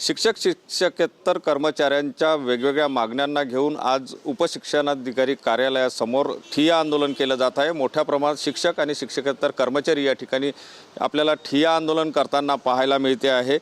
शिक्षक शिक्षकेतर कर्मचाऱ्यांच्या वेगवेगळ्या मागण्यांना घेऊन आज उपशिक्षणाधिकारी कार्यालयासमोर ठिया आंदोलन केलं जात आहे. मोठ्या प्रमाणात शिक्षक आणि शिक्षकेतर कर्मचारी या ठिकाणी आपल्याला ठिया आंदोलन करताना पाहायला मिळते आहे.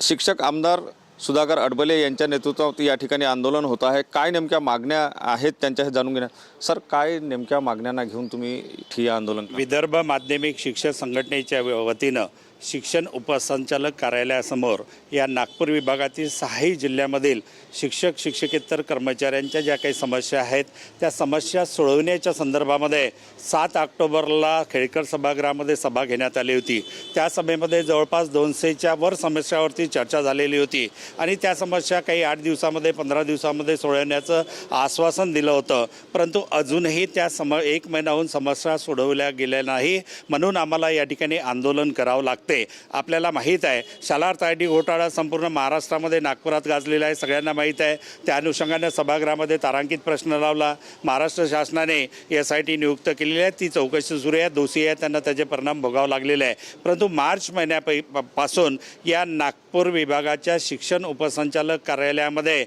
शिक्षक आमदार सुधाकर अडबले यांच्या नेतृत्वात या ठिकाणी आंदोलन होत आहे. काय नेमक्या मागण्या आहेत त्यांच्या हे जाणून घेण्या सर काय नेमक्या मागण्यांना घेऊन तुम्ही ठिया आंदोलन विदर्भ माध्यमिक शिक्षक संघटनेच्या वतीनं शिक्षण उपसंचालक कार्यालयासमोर या नागपूर विभागातील सहाही जिल्ह्यामधील शिक्षक शिक्षकेतर कर्मचाऱ्यांच्या ज्या काही समस्या आहेत त्या समस्या सोडवण्याच्या संदर्भामध्ये सात ऑक्टोबरला खेळकर सभागृहामध्ये सभा घेण्यात आली होती. त्या सभेमध्ये जवळपास दोनशेच्या वर समस्यावरती चर्चा झालेली होती आणि त्या समस्या काही आठ दिवसामध्ये पंधरा दिवसामध्ये सोडवण्याचं आश्वासन दिलं होतं. परंतु अजूनही त्या सम एक महिन्याहून समस्या सोडवल्या गेल्या नाही म्हणून आम्हाला या ठिकाणी आंदोलन करावं लागते आपल्याला माहीत आहे. शालार तायडी घोटाळा संपूर्ण महाराष्ट्रामध्ये नागपुरात गाजलेला आहे. सगळ्यांना माहीत आहे. त्या अनुषंगाने सभागृहामध्ये तारांकित प्रश्न लावला. महाराष्ट्र शासनाने एस आय टी नियुक्त केलेली आहे. ती चौकशी सुरू आहे. दोषी आहे. त्यांना त्याचे परिणाम भोगावं लागलेले आहे. परंतु मार्च महिन्यापै पासून या नागपूर विभागाच्या शिक्षण उपसंचालक कार्यालयामध्ये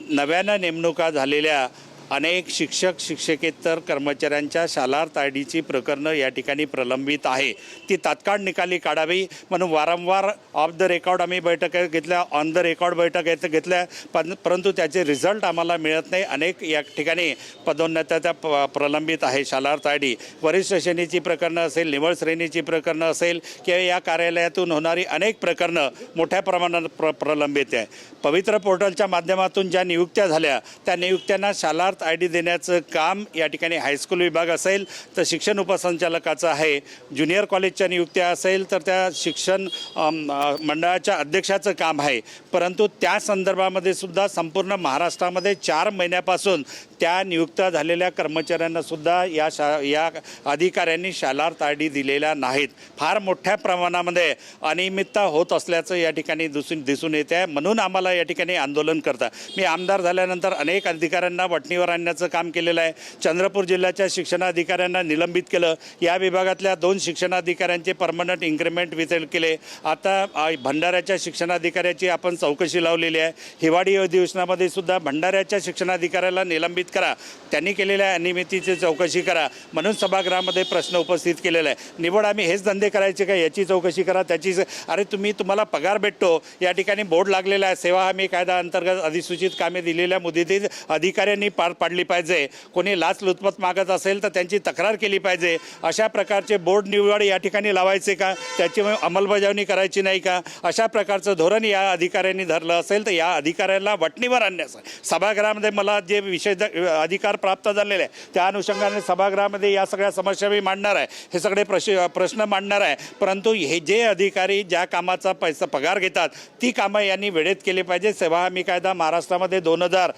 नव्यानं नेमणुका झालेल्या अनेक शिक्षक शिक्षकेतर कर्मचाऱ्यांच्या शालार तायडीची प्रकरणं या ठिकाणी प्रलंबित आहे. ती तात्काळ निकाली काढावी म्हणून वारंवार ऑफ द रेकॉर्ड आम्ही बैठक घेतल्या ऑन द रेकॉर्ड बैठक घेतल्या पण परंतु त्याचे रिझल्ट आम्हाला मिळत नाही. अनेक या ठिकाणी पदोन्नत्या त्या प प्रलंबित आहे. शालार तायडी वरिष्ठ श्रेणीची प्रकरणं असेल निवड श्रेणीची प्रकरणं असेल किंवा या कार्यालयातून होणारी अनेक प्रकरणं मोठ्या प्रमाणात प्र प्रलंबित आहे. पवित्र पोर्टलच्या माध्यमातून ज्या नियुक्त्या झाल्या त्या नियुक्त्यांना शालार्थ आय डी देण्याचं काम या ठिकाणी हायस्कूल विभाग असेल तर शिक्षण उपसंचालकाचं आहे. ज्युनियर कॉलेजच्या नियुक्त्या असेल तर त्या शिक्षण मंडळाच्या अध्यक्षाचं काम आहे. परंतु त्या संदर्भामध्ये सुद्धा संपूर्ण महाराष्ट्रामध्ये चार महिन्यापासून त्या नियुक्त झालेल्या कर्मचाऱ्यांना सुद्धा या शा या अधिकाऱ्यांनी शालार ताडी दिलेल्या नाहीत. फार मोठ्या प्रमाणामध्ये अनियमितता होत असल्याचं या ठिकाणी दिसून दिसून येते आहे. म्हणून आम्हाला या ठिकाणी आंदोलन करता. मी आमदार झाल्यानंतर अनेक अधिकाऱ्यांना वटणीवर आणण्याचं काम केलेलं आहे. चंद्रपूर जिल्ह्याच्या शिक्षणाधिकाऱ्यांना निलंबित केलं. या विभागातल्या दोन शिक्षणाधिकाऱ्यांचे परमनंट इन्क्रीमेंट वितरण केले. आता भंडाऱ्याच्या शिक्षणाधिकाऱ्याची आपण चौकशी लावलेली आहे. हिवाळी अधिवेशनामध्ये सुद्धा भंडाऱ्याच्या शिक्षणाधिकाऱ्याला निलंबित करा. त्यांनी केलेल्या अनियमितीची चौकशी करा. म्हणून सभागृहामध्ये प्रश्न उपस्थित केलेला आहे निवड आम्ही हेच धंदे करायचे का? याची चौकशी करा. त्याची अरे तुम्ही तुम्हाला पगार भेटतो. या ठिकाणी बोर्ड लागलेला आहे. सेवा हमी कायदा अंतर्गत अधिसूचित कामे दिलेल्या मुदतीत अधिकाऱ्यांनी पार पाडली पाहिजे. कोणी लाच लुतपत मागत असेल तर त्यांची तक्रार केली पाहिजे. अशा प्रकारचे बोर्ड निवड या ठिकाणी लावायचे का? त्याची अंमलबजावणी करायची नाही का? अशा प्रकारचं धोरण या अधिकाऱ्यांनी धरलं असेल तर या अधिकाऱ्यांना वटणीवर आणण्याचं. सभागृहामध्ये मला जे विषय अधिकार प्राप्त झालेले आहे. त्या अनुषंगाने सभागृहामध्ये या सगळ्या समस्या मी मांडणार आहे. हे सगळे प्रश प्रश्न मांडणार आहे. परंतु हे जे अधिकारी ज्या कामाचा पैसा पगार घेतात ती कामं यांनी वेळेत केली पाहिजे. सेवा हमी कायदा महाराष्ट्रामध्ये दोन हजार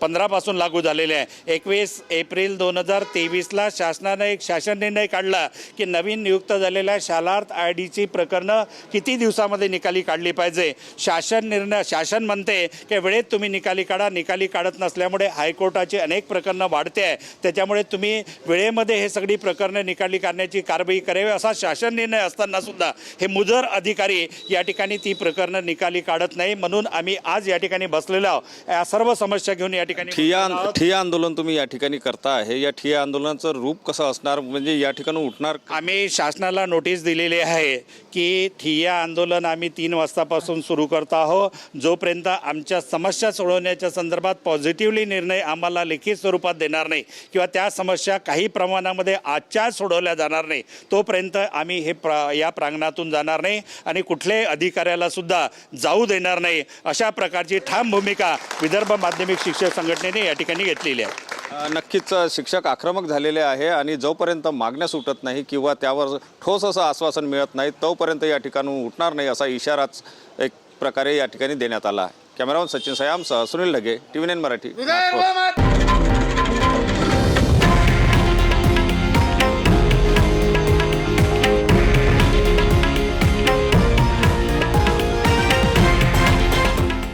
पंधरापासून लागू झालेले आहे. एकवीस एप्रिल दोन हजार तेवीसला शासनाने एक शासन निर्णय काढला की नवीन नियुक्त झालेल्या शालार्थ आय डीची प्रकरणं किती दिवसामध्ये निकाली काढली पाहिजे? शासन निर्णय शासन म्हणते की वेळेत तुम्ही निकाली काढा. निकाली काढत नसल्यामुळे हायकोर्टाची अनेक प्रकरणं वाढते आहे. त्याच्यामुळे तुम्ही वेळेमध्ये हे सगळी प्रकरणं निकाली काढण्याची कारवाई करावी असा शासन निर्णय असताना सुद्धा हे मुजर अधिकारी या ठिकाणी ती प्रकरणं निकाली काढत नाही. म्हणून आम्ही आज या ठिकाणी बसलेलो आहोत. या सर्व समस्या घेऊन या ठिकाणी आहोत. ठिय्या आंदोलन तुम्ही या ठिकाणी करता आहे. या ठिय्या आंदोलनाचं रूप कसं असणार? म्हणजे या ठिकाणी उठणार आम्ही शासनाला नोटीस दिलेली आहे की ठिय्या आंदोलन आम्ही तीन वाजतापासून सुरू करत आहोत. जोपर्यंत आमच्या समस्या सोडवण्याच्या संदर्भात पॉझिटिव्हली निर्णय आम्हाला लिखित स्वरूपात देणार नाही किंवा त्या समस्या काही प्रमाणामध्ये आजच्या सोडवल्या जाणार नाही तोपर्यंत आम्ही हे प्र या प्रांगणातून जाणार नाही आणि कुठल्याही अधिकाऱ्याला सुद्धा जाऊ देणार नाही अशा प्रकारची ठाम भूमिका विदर्भ माध्यमिक शिक्षक संघटनेने या ठिकाणी घेतलेली आहे. नक्कीच शिक्षक आक्रमक झालेले आहे आणि जोपर्यंत मागण्या सुटत नाही किंवा त्यावर ठोस असं आश्वासन मिळत नाही तोपर्यंत या ठिकाणून उठणार नाही असा इशाराच एक प्रकारे या ठिकाणी देण्यात आला आहे. Cameraman Sachin सयामसह Sunil Dhage T V nine Marathi.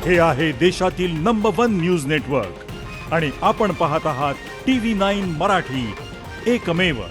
हे आहे देशातील नंबर वन न्यूज नेटवर्क आणि आपण पाहत आहात टी व्ही नाईन मराठी. एकमेव.